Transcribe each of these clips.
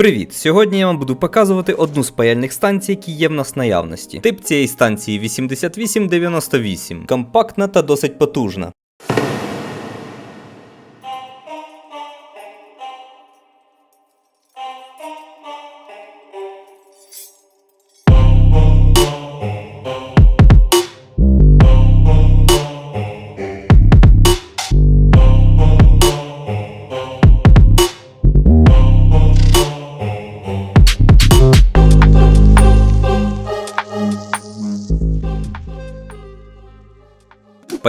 Привіт! Сьогодні я вам буду показувати одну з паяльних станцій, які є в нас наявності. Тип цієї станції 8898. Компактна та досить потужна.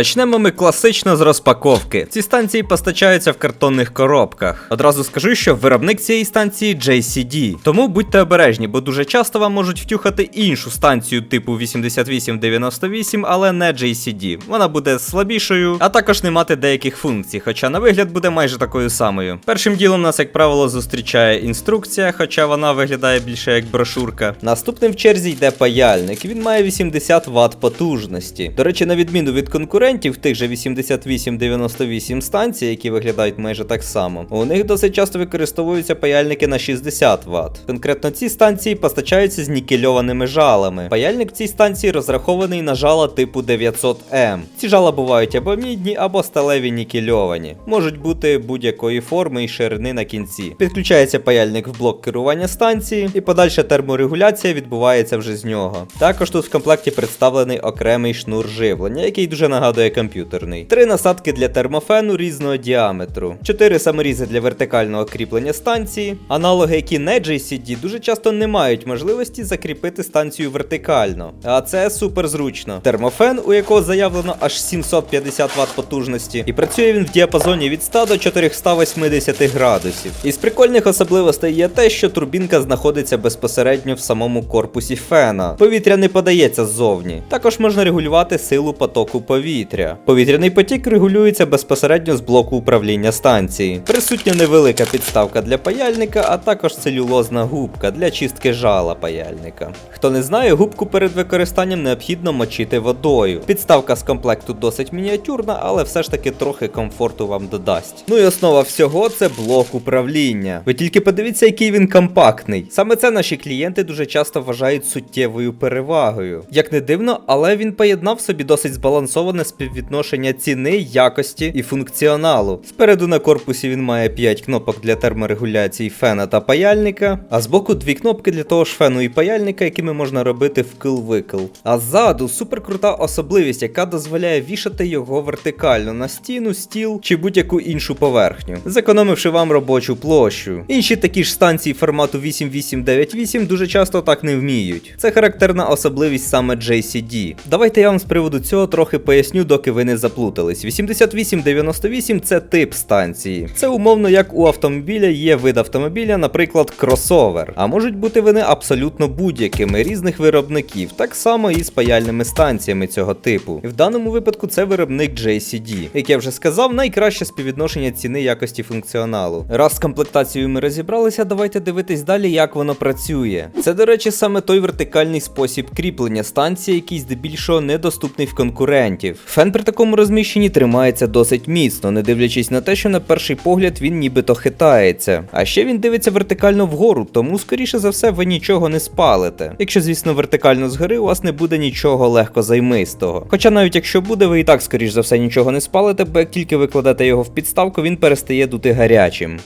Почнемо ми класично з розпаковки. Ці станції постачаються в картонних коробках. Одразу скажу, що виробник цієї станції JCD. Тому будьте обережні, бо дуже часто вам можуть втюхати іншу станцію типу 8898, але не JCD. Вона буде слабішою, а також не мати деяких функцій, хоча на вигляд буде майже такою самою. Першим ділом нас, як правило, зустрічає інструкція, хоча вона виглядає більше як брошурка. Наступним в черзі йде паяльник. Він має 80 Вт потужності. До речі, на відміну від конкурентів, тих же 8898 станцій, які виглядають майже так само, у них досить часто використовуються паяльники на 60 Вт. Конкретно ці станції постачаються з нікельованими жалами. Паяльник в цій станції розрахований на жала типу 900М. Ці жала бувають або мідні, або сталеві нікельовані. Можуть бути будь-якої форми і ширини на кінці. Підключається паяльник в блок керування станції, і подальша терморегуляція відбувається вже з нього. Також тут в комплекті представлений окремий шнур живлення, який дуже нагадує комп'ютерний. Три насадки для термофену різного діаметру, чотири саморізи для вертикального кріплення станції. Аналоги, які не JCD, дуже часто не мають можливості закріпити станцію вертикально. А це супер зручно. Термофен, у якого заявлено аж 750 Вт потужності, і працює він в діапазоні від 100 до 480 градусів. Із прикольних особливостей є те, що турбінка знаходиться безпосередньо в самому корпусі фена. Повітря не подається ззовні. Також можна регулювати силу потоку повітря. Повітряний потік регулюється безпосередньо з блоку управління станції. Присутня невелика підставка для паяльника, а також целюлозна губка для чистки жала паяльника. Хто не знає, губку перед використанням необхідно мочити водою. Підставка з комплекту досить мініатюрна, але все ж таки трохи комфорту вам додасть. Ну і основа всього це блок управління. Ви тільки подивіться, який він компактний. Саме це наші клієнти дуже часто вважають суттєвою перевагою. Як не дивно, але він поєднав собі досить збалансоване співвідношення ціни, якості і функціоналу. Спереду на корпусі він має 5 кнопок для терморегуляції фена та паяльника, а збоку дві кнопки для того ж фену і паяльника, якими можна робити вкил-викил. А ззаду суперкрута особливість, яка дозволяє вішати його вертикально на стіну, стіл чи будь-яку іншу поверхню, зекономивши вам робочу площу. Інші такі ж станції формату 8898 дуже часто так не вміють. Це характерна особливість саме JCD. Давайте я вам з приводу цього трохи поясню, доки ви не заплутались. 8898 це тип станції. Це умовно як у автомобіля є вид автомобіля, наприклад, кросовер. А можуть бути вони абсолютно будь-якими різних виробників, так само і з паяльними станціями цього типу. В даному випадку це виробник JCD. Як я вже сказав, найкраще співвідношення ціни якості функціоналу. Раз з комплектацією ми розібралися, давайте дивитись далі, як воно працює. Це, до речі, саме той вертикальний спосіб кріплення станції, який здебільшого недоступний в конкурентів. Фен при такому розміщенні тримається досить міцно, не дивлячись на те, що на перший погляд він нібито хитається. А ще він дивиться вертикально вгору, тому скоріше за все ви нічого не спалите. Якщо, звісно, вертикально згори, у вас не буде нічого легко займистого. Хоча навіть якщо буде, ви і так, скоріш за все, нічого не спалите, бо як тільки ви кладете його в підставку, він перестає дути гарячим.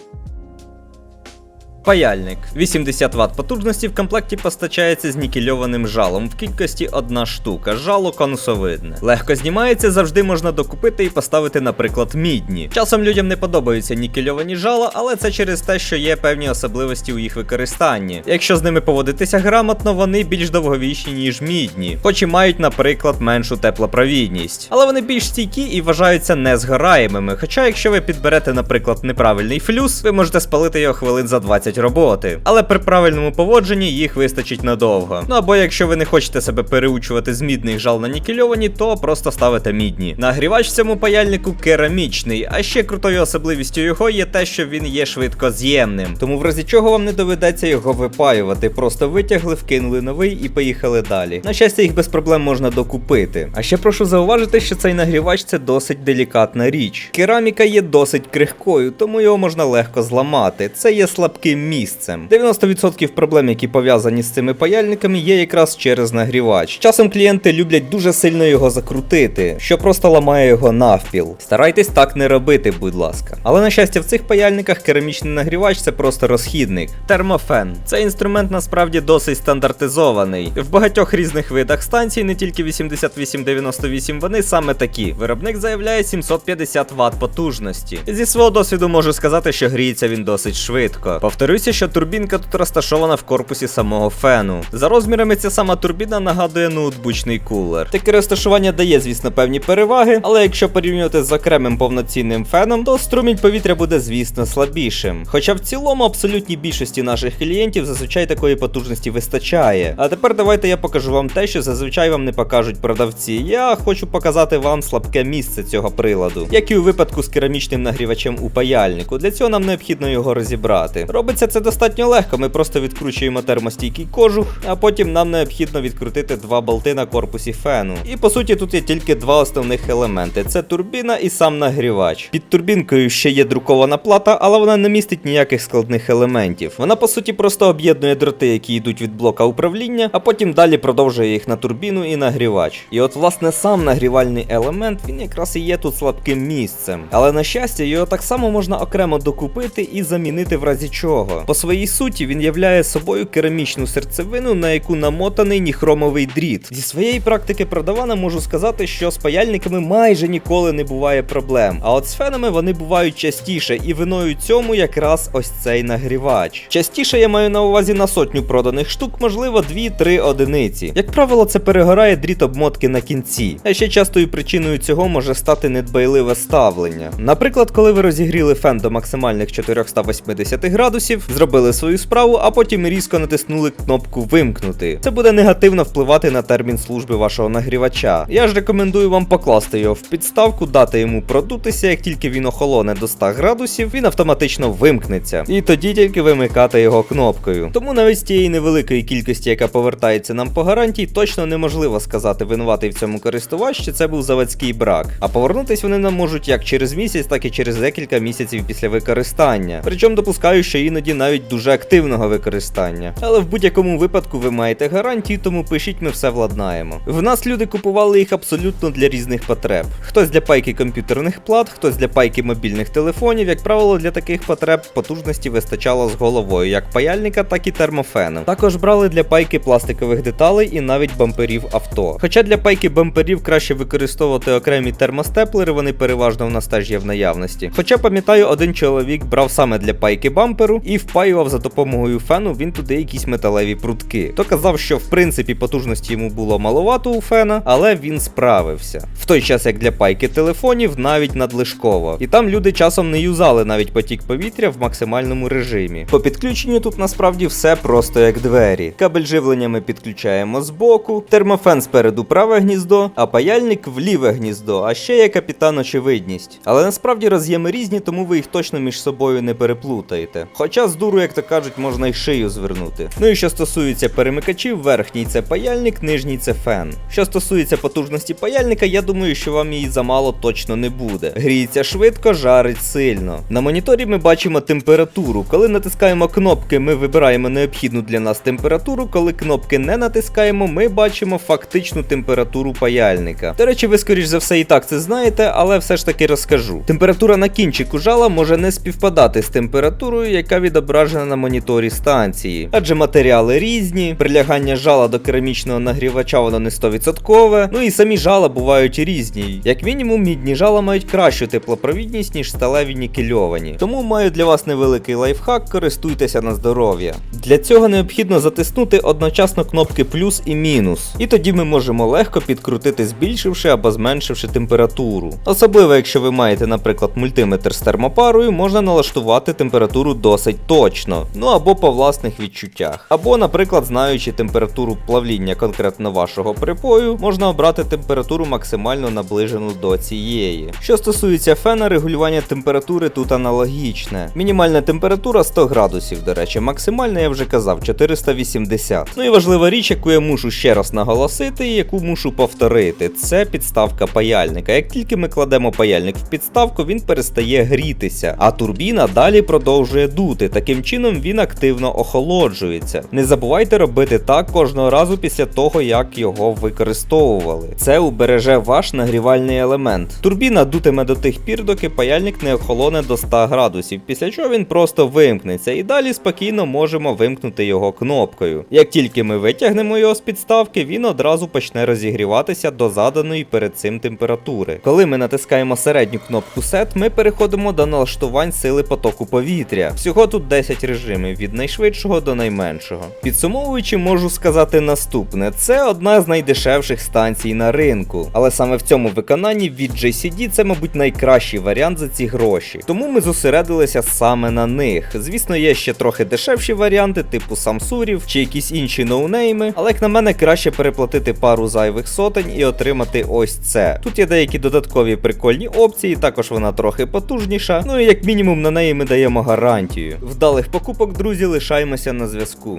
Паяльник 80 Вт потужності в комплекті постачається з нікельованим жалом в кількості одна штука, жало конусовидне. Легко знімається, завжди можна докупити і поставити, наприклад, мідні. Часом людям не подобаються нікельовані жала, але це через те, що є певні особливості у їх використанні. Якщо з ними поводитися грамотно, вони більш довговічні, ніж мідні, хоч і мають, наприклад, меншу теплопровідність. Але вони більш стійкі і вважаються незгораємими. Хоча, якщо ви підберете, наприклад, неправильний флюс, ви можете спалити його хвилин за 20 роботи. Але при правильному поводженні їх вистачить надовго. Ну або якщо ви не хочете себе переучувати з мідних жал на нікельовані, то просто ставите мідні. Нагрівач в цьому паяльнику керамічний, а ще крутою особливістю його є те, що він є швидкоз'ємним. Тому в разі чого вам не доведеться його випаювати, просто витягли, вкинули новий і поїхали далі. На щастя, їх без проблем можна докупити. А ще прошу зауважити, що цей нагрівач це досить делікатна річ. Кераміка є досить крихкою, тому його можна легко зламати. Це є слабким місцем. 90% проблем, які пов'язані з цими паяльниками, є якраз через нагрівач. Часом клієнти люблять дуже сильно його закрутити, що просто ламає його навпіл. Старайтесь так не робити, будь ласка. Але на щастя, в цих паяльниках керамічний нагрівач це просто розхідник. Термофен. Цей інструмент насправді досить стандартизований. В багатьох різних видах станцій, не тільки 8898, вони саме такі. Виробник заявляє 750 Вт потужності. Зі свого досвіду можу сказати, що гріється він досить швидко. Повторюся, що турбінка тут розташована в корпусі самого фену. За розмірами ця сама турбіна нагадує ноутбучний кулер. Таке розташування дає, звісно, певні переваги, але якщо порівнювати з окремим повноцінним феном, то струмінь повітря буде, звісно, слабішим. Хоча в цілому абсолютній більшості наших клієнтів зазвичай такої потужності вистачає. А тепер давайте я покажу вам те, що зазвичай вам не покажуть продавці. Я хочу показати вам слабке місце цього приладу, як і у випадку з керамічним нагрівачем у паяльнику. Для цього нам необхідно його розібрати. Робиться це достатньо легко. Ми просто відкручуємо термостійкий кожух, а потім нам необхідно відкрутити два болти на корпусі фену. І по суті тут є тільки два основних елементи: це турбіна і сам нагрівач. Під турбінкою ще є друкована плата, але вона не містить ніяких складних елементів. Вона по суті просто об'єднує дроти, які йдуть від блока управління, а потім далі продовжує їх на турбіну і нагрівач. І от власне сам нагрівальний елемент він якраз і є тут слабким місцем. Але на щастя, його так само можна окремо докупити і замінити в разі чого. По своїй суті він являє собою керамічну серцевину, на яку намотаний ніхромовий дріт. Зі своєї практики продавана можу сказати, що з паяльниками майже ніколи не буває проблем. А от з фенами вони бувають частіше, і виною цьому якраз ось цей нагрівач. Частіше я маю на увазі на сотню проданих штук, можливо, 2-3 одиниці. Як правило, це перегорає дріт обмотки на кінці. А ще частою причиною цього може стати недбайливе ставлення. Наприклад, коли ви розігріли фен до максимальних 480 градусів, зробили свою справу, а потім різко натиснули кнопку вимкнути. Це буде негативно впливати на термін служби вашого нагрівача. Я ж рекомендую вам покласти його в підставку, дати йому продутися, як тільки він охолоне до 100 градусів, він автоматично вимкнеться. І тоді тільки вимикати його кнопкою. Тому навіть з тієї невеликої кількості, яка повертається нам по гарантії, точно неможливо сказати, винуватий в цьому користувач, чи це був заводський брак. А повернутись вони нам можуть як через місяць, так і через декілька місяців після використання. Причому допускаю, що іноді навіть дуже активного використання. Але в будь-якому випадку ви маєте гарантію, тому пишіть, ми все владнаємо. В нас люди купували їх абсолютно для різних потреб. Хтось для пайки комп'ютерних плат, хтось для пайки мобільних телефонів. Як правило, для таких потреб потужності вистачало з головою, як паяльника, так і термофену. Також брали для пайки пластикових деталей і навіть бамперів авто. Хоча для пайки бамперів краще використовувати окремі термостеплери, вони переважно в нас теж є в наявності. Хоча пам'ятаю, один чоловік брав саме для пайки бамперу і впаював за допомогою фену він туди якісь металеві прутки. То казав, що в принципі потужності йому було маловато у фена, але він справився. В той час як для пайки телефонів навіть надлишково. І там люди часом не юзали навіть потік повітря в максимальному режимі. По підключенню тут насправді все просто як двері. Кабель живлення ми підключаємо збоку, термофен спереду праве гніздо, а паяльник в ліве гніздо, а ще є капітан очевидність. Але насправді роз'єми різні, тому ви їх точно між собою не переплутаєте. Хоча з дуру, як то кажуть, можна й шию звернути. Ну і що стосується перемикачів, верхній це паяльник, нижній це фен. Що стосується потужності паяльника, я думаю, що вам її замало точно не буде. Гріється швидко, жарить сильно. На моніторі ми бачимо температуру. Коли натискаємо кнопки, ми вибираємо необхідну для нас температуру. Коли кнопки не натискаємо, ми бачимо фактичну температуру паяльника. До речі, ви скоріш за все і так це знаєте, але все ж таки розкажу. Температура на кінчику жала може не співпадати з температурою, яка відображена на моніторі станції, адже матеріали різні, прилягання жала до керамічного нагрівача воно не 100%, ну і самі жала бувають різні. Як мінімум, мідні жала мають кращу теплопровідність, ніж сталеві нікельовані. Тому маю для вас невеликий лайфхак, користуйтеся на здоров'я. Для цього необхідно затиснути одночасно кнопки плюс і мінус, і тоді ми можемо легко підкрутити, збільшивши або зменшивши температуру. Особливо, якщо ви маєте, наприклад, мультиметр з термопарою, можна налаштувати температуру досить точно, ну або по власних відчуттях. Або, наприклад, знаючи температуру плавління конкретно вашого припою, можна обрати температуру максимально наближену до цієї. Що стосується фена, регулювання температури тут аналогічне. Мінімальна температура 100 градусів, до речі, максимальна я вже казав 480. Ну і важлива річ, яку я мушу ще раз наголосити, і яку мушу повторити, це підставка паяльника. Як тільки ми кладемо паяльник в підставку, він перестає грітися, а турбіна далі продовжує дути. Таким чином він активно охолоджується. Не забувайте робити так кожного разу після того, як його використовували. Це убереже ваш нагрівальний елемент. Турбіна дутиме до тих пір, доки паяльник не охолоне до 100 градусів, після чого він просто вимкнеться, і далі спокійно можемо вимкнути його кнопкою. Як тільки ми витягнемо його з підставки, він одразу почне розігріватися до заданої перед цим температури. Коли ми натискаємо середню кнопку Set, ми переходимо до налаштувань сили потоку повітря. Всього тут 10 режимів від найшвидшого до найменшого. Підсумовуючи, можу сказати наступне: це одна з найдешевших станцій на ринку, але саме в цьому виконанні від JCD це, мабуть, найкращий варіант за ці гроші. Тому ми зосередилися саме на них. Звісно, є ще трохи дешевші варіанти, типу самсурів чи якісь інші ноунейми, але як на мене краще переплатити пару зайвих сотень і отримати ось це. Тут є деякі додаткові прикольні опції, також вона трохи потужніша. Ну і як мінімум на неї ми даємо гарантію. Вдалих покупок, друзі, лишаємося на зв'язку.